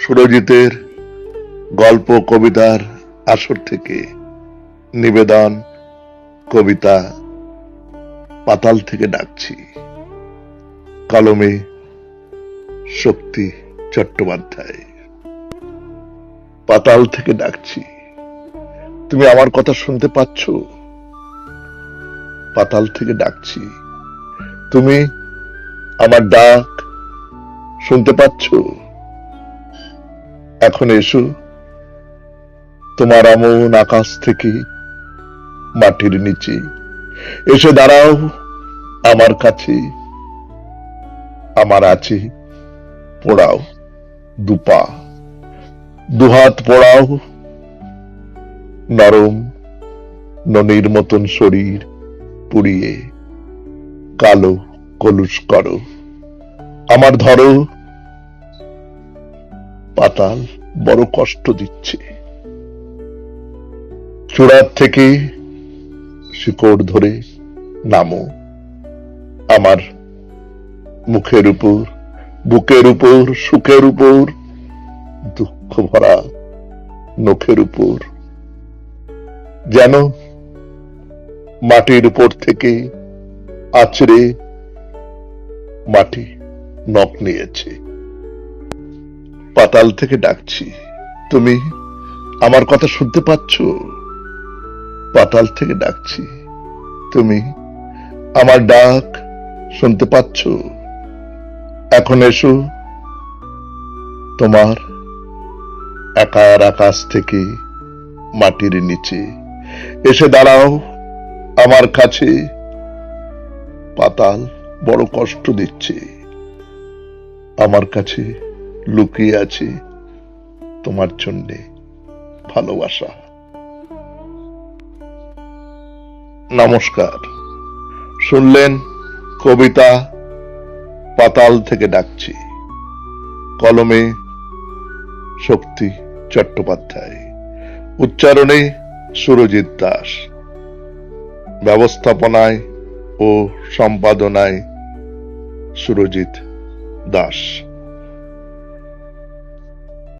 সুরজিতের গল্প, কবিতার আসর থেকে নিবেদন, কবিতা পাতাল থেকে ডাকছি। কলমে শক্তি চট্টোপাধ্যায়। পাতাল থেকে ডাকছি। তুমি আমার কথা শুনতে পাচ্ছ? পাতাল থেকে ডাকছি। তুমি আমার ডাক শুনতে পাচ্ছ? এখন এসো। তোমার এমন আকাশ থেকে মাটির নিচে। এসে দাঁড়াও আমার কাছে। আমার আছে। পোড়াও দুপা। দুহাত পোড়াও নরম ননির মতন শরীর পুড়িয়ে। কালো কলুষ করো। আমার ধরো পাতাল বড় কষ্ট দিচ্ছে। চূড়ার থেকে শিকড় ধরে নামো। আমার মুখের উপর, বুকের উপর, সুখের উপর, দুঃখ ভরা নখের উপর। যেন মাটির উপর থেকে আছড়ে মাটি নখ নিয়েছে। পাতাল থেকে ডাকছি। তুমি আমার কথা শুনতে পাচ্ছ? পাতাল থেকে ডাকছি। তুমি আমার ডাক শুনতে পাচ্ছ? এখন এসো। তোমার একার আকাশ থেকে মাটির নিচে এসে দাঁড়াও আমার কাছে। পাতাল বড় কষ্ট দিচ্ছে। আমার কাছে লুকিয়ে আছে তোমার জন্যে ভালোবাসা। নমস্কার। শুনলেন কবিতা পাতাল থেকে ডাকছি। কলমে শক্তি চট্টোপাধ্যায়। উচ্চারণে সুরজিৎ দাস। ব্যবস্থাপনায় ও সম্পাদনায় সুরজিৎ দাস।